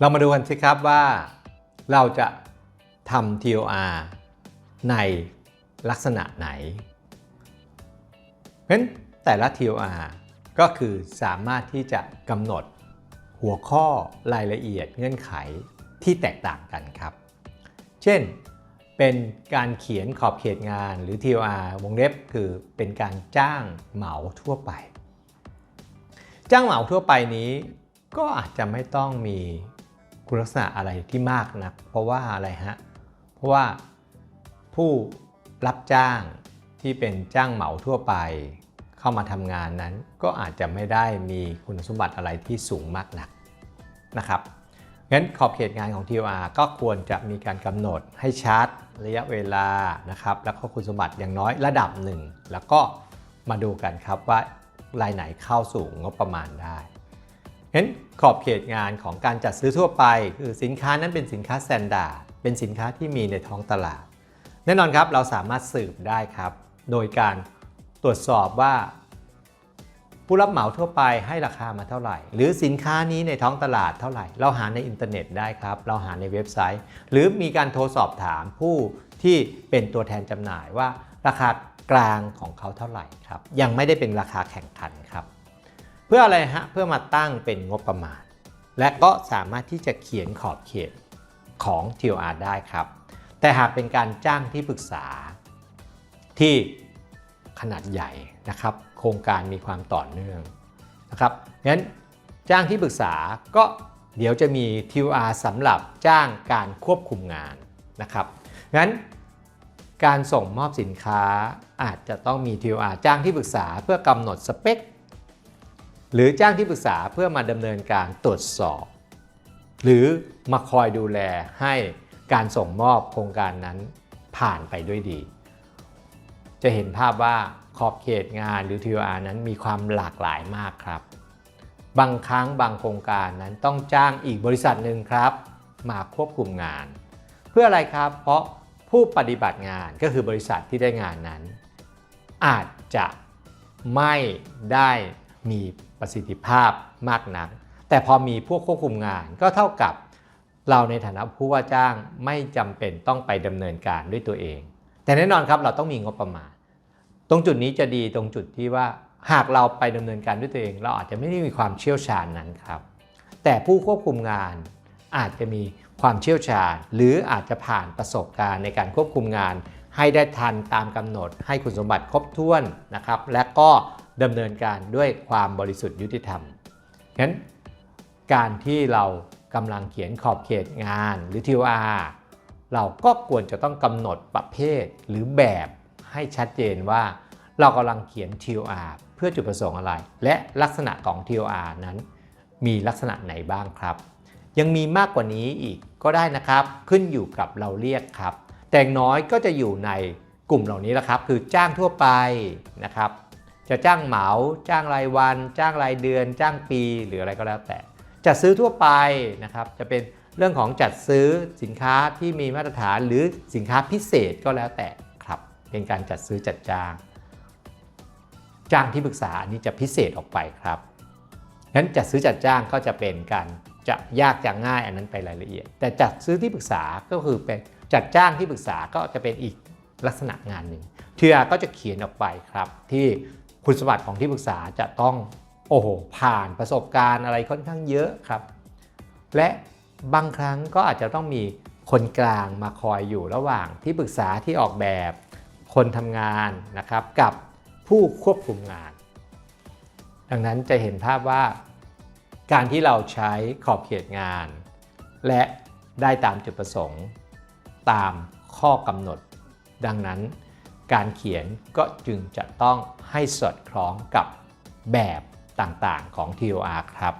เรามาดูกันสิครับว่าเราจะทำ TOR ในลักษณะไหน เพราะฉะนั้นแต่ละ TOR ก็คือสามารถที่จะกำหนดหัวข้อรายละเอียดเงื่อนไขที่แตกต่างกันครับ เช่น เป็นการเขียนขอบเขตงานหรือ TOR วงเล็บคือเป็นการจ้างเหมาทั่วไป จ้างเหมาทั่วไปนี้ก็อาจจะไม่ต้องมี คุณลักษณะอะไรที่มากนักเพราะว่าอะไรฮะ เพราะว่าผู้รับจ้างที่เป็นจ้างเหมาทั่วไป เข้ามาทำงานนั้น ก็อาจจะไม่ได้มีคุณสมบัติอะไรที่สูงมากนักนะครับงั้นขอบเขตงานของ TOR ก็ควรจะมีการกำหนดให้ชัดระยะเวลานะครับ แล้วก็คุณสมบัติอย่างน้อยระดับหนึ่ง แล้วก็มาดูกันครับว่ารายไหนเข้าสู่งบประมาณได้ เห็นขอบเขตงานของการจัดซื้อทั่วไป คือสินค้านั้นเป็นสินค้าแตนดาร์ดเป็นสินค้าที่มีในท้องตลาด แน่นอนครับเราสามารถสืบได้ครับ โดยการตรวจสอบว่า ผู้รับเหมาทั่วไปให้ราคามาเท่าไหร่ หรือสินค้านี้ในท้องตลาดเท่าไหร่ เราหาในอินเทอร์เน็ตได้ครับ เราหาในเว็บไซต์ หรือมีการโทรสอบถามผู้ที่เป็นตัวแทนจำหน่ายว่าราคากลางของเขาเท่าไหร่ครับ ยังไม่ได้เป็นราคาแข่งขันครับ เพื่ออะไรฮะ เพื่อมาตั้งเป็นงบประมาณ และก็สามารถที่จะเขียนขอบเขตของ TOR ได้ครับ แต่หากเป็นการจ้างที่ปรึกษาที่ขนาดใหญ่นะครับ โครงการมีความต่อเนื่องนะครับงั้นจ้างที่ปรึกษาก็เดี๋ยวจะมี TOR สำหรับจ้างการควบคุมงานนะครับงั้นการส่งมอบสินค้าอาจจะต้องมี TOR จ้างที่ปรึกษาเพื่อกำหนดสเปค หรือจ้างที่ปรึกษาเพื่อมาดำเนินการตรวจสอบ หรือมาคอยดูแลให้การส่งมอบโครงการนั้นผ่านไปด้วยดี จะเห็นภาพว่าขอบเขตงานหรือ TOR นั้นมีความหลากหลายมากครับ บางครั้งบางโครงการนั้นต้องจ้างอีกบริษัทหนึ่งครับ มาควบคุมงาน เพื่ออะไรครับ เพราะผู้ปฏิบัติงานก็คือบริษัทที่ได้งานนั้น อาจจะไม่ได้มี ประสิทธิภาพมากนัก แต่พอมีผู้ควบคุมงานก็เท่ากับเราในฐานะผู้ว่าจ้างไม่จำเป็นต้องไปดำเนินการด้วยตัวเอง แต่แน่นอนครับเราต้องมีงบประมาณ ตรงจุดนี้จะดีตรงจุดที่ว่าหากเราไปดำเนินการด้วยตัวเอง เราอาจจะไม่ได้มีความเชี่ยวชาญนั้นครับ แต่ผู้ควบคุมงานอาจจะมีความเชี่ยวชาญ หรืออาจจะผ่านประสบการณ์ในการควบคุมงาน ให้ได้ทันตามกำหนด ให้คุณสมบัติครบถ้วนนะครับ และก็ ดำเนินการด้วยความบริสุทธิ์ยุติธรรมงั้นการที่เรากำลังเขียนขอบเขตงานหรือ TOR เราก็ควรจะต้องกำหนดประเภทหรือแบบให้ชัดเจนว่า เรากำลังเขียน TOR เพื่อจุดประสงค์อะไร และลักษณะของ TOR นั้น มีลักษณะไหนบ้างครับ ยังมีมากกว่านี้อีกก็ได้นะครับ ขึ้นอยู่กับเราเรียกครับ แต่งน้อยก็จะอยู่ในกลุ่มเหล่านี้แหละครับ คือจ้างทั่วไปนะครับ จะจ้างเหมาจ้างรายวัน จ้างรายเดือน จ้างปีหรืออะไรก็แล้วแต่ จัดซื้อทั่วไปนะครับจะเป็นเรื่องของจัดซื้อสินค้าที่มีมาตรฐานหรือสินค้าพิเศษก็แล้วแต่ครับเป็นการจัดซื้อจัดจ้าง จ้างที่ปรึกษาอันนี้จะพิเศษออกไปครับงั้นจัดซื้อจัดจ้างก็จะเป็นการจะยากจะง่ายอันนั้นไปรายละเอียด แต่จัดซื้อที่ปรึกษาก็คือเป็นจัดจ้างที่ปรึกษาก็จะเป็นอีกลักษณะงานหนึ่งเทียก็จะเขียนออกไปครับที่ คุณสมบัติของที่ปรึกษาจะต้องโอ้โหผ่านประสบการณ์อะไรค่อนข้างเยอะครับ และบางครั้งก็อาจจะต้องมีคนกลางมาคอยอยู่ระหว่างที่ปรึกษาที่ออกแบบ คนทำงานนะครับกับผู้ควบคุมงาน ดังนั้นจะเห็นภาพว่า การที่เราใช้ขอบเขตงาน และได้ตามจุดประสงค์ ตามข้อกำหนด ดังนั้น การเขียนก็จึงจะต้องให้สอดคล้องกับแบบต่างๆของ TOR ครับ